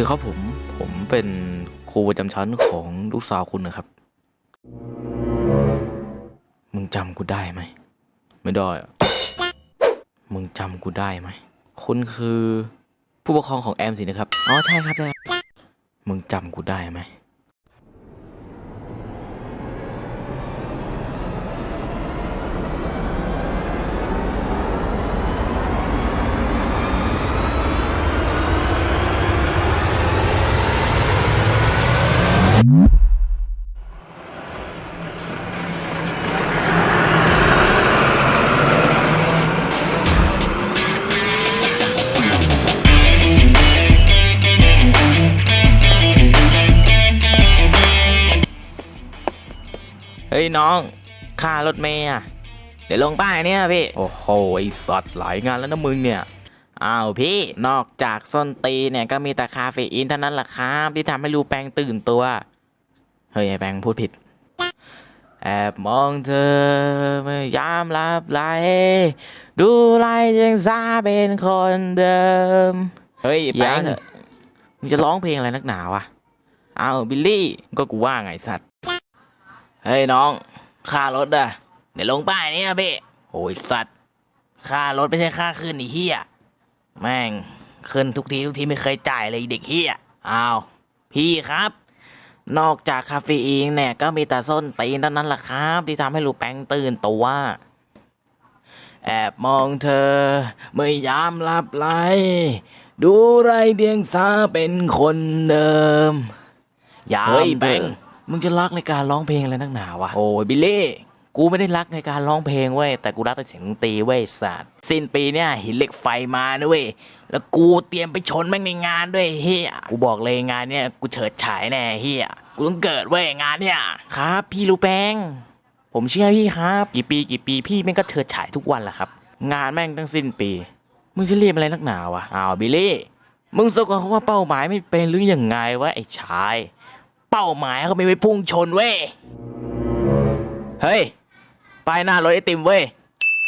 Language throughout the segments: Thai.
ดีครับผม ผมเป็นครูประจำชั้นของลูกสาวคุณนะครับ มึงจำกูได้ไหม ไม่ได้อะมึงจำกูได้ไหม คุณคือผู้ปกครองของแอมสินะครับ อ๋อใช่ครับใช่มึงจำกูได้ไหม เฮ้ยน้องค่ารถเมย์อะเดี๋ยวลงป้ายเนี่ยพี่ โอ้โหไอสัตว์หลายงานแล้วนะมึงเนี่ย อ้าวพี่นอกจากส้นตีนเนี่ยก็มีแต่คาเฟอีนเท่านั้นแหละครับที่ทำให้รูแปงตื่นตัว เฮ้ยไอแปงพูดผิด แอบมองเธอเมื่อยามหลับไหลดูไรยังซาเป็นคนเดิม เฮ้ยแปงมึงจะร้องเพลงอะไรนักหนาวะอ้าวบิลลี่ก็กูว่าไงสัตว์ เฮ้ยน้อง ค่ารถอะเดี๋ยวลงป้ายนี้นะพี่โอ้ยสัตว์ ค่ารถไม่ใช่ค่าขึ้นไอีเฮียแม่งขึ้นทุกทีทุกทีไม่เคยจ่ายเลยเด็กเฮียอ้าวพี่ครับ นอกจากคาเฟอีนเนี่ยก็มีแต่ส้นตีนเท่านั้นแหละครับ ที่ทำให้ลูกแป้งตื่นตัวแอบมองเธอเมื่อยามหลับไหลดูไรเดียงสาเป็นคนเดิม ยามเฮ้ยแบแบงง มึงจะรักในการร้องเพลงอะไรนักหนาวะโอ้ยบิลลี่กูไม่ได้รักในการร้องเพลงเว้ยแต่กูรักในเสียงดนตรีเว้ยสัตว์สิ้นปีเนี่ยหินเหล็กไฟมานะเว้ยแล้วกูเตรียมไปชนแม่งในงานด้วยเฮียกูบอกเลยงานเนี่ยกูเฉิดฉายแน่เฮียกูต้องเกิดเว้ยงานเนี่ยครับ พี่ลูแปงผมเชื่อพี่ครับ กี่ปีกี่ปีพี่แม่งก็เฉิดฉายทุกวันแหละครับ งานแม่งตั้งสิ้นปี มึงจะเรียบอะไรนักหนาวะอ้าวบิลลี่ มึงสกเขาว่าเป้าหมายไม่เป็นหรือยังไงวะไอ้ชาย เป้าหมายเขาไม่ไปพุ่งชนเว้ย เฮ้ย ป้ายหน้ารถไอติมเว้ย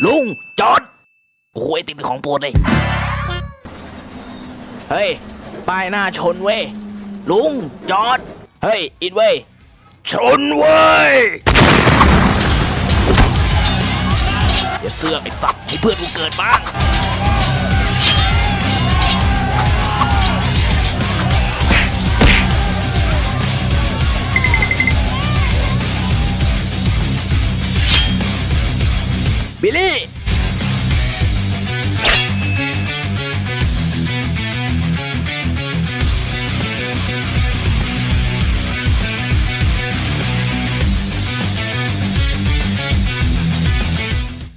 ลุง จอด โอ้โหไอติมเป็นของโปรดเลย เฮ้ย ป้ายหน้าชนเว้ย ลุง จอด เฮ้ย อินเว้ย ชนเว้ย อย่าเสือกไอ้สัตว์ให้เพื่อนกูเกิดบ้าง บิลลี่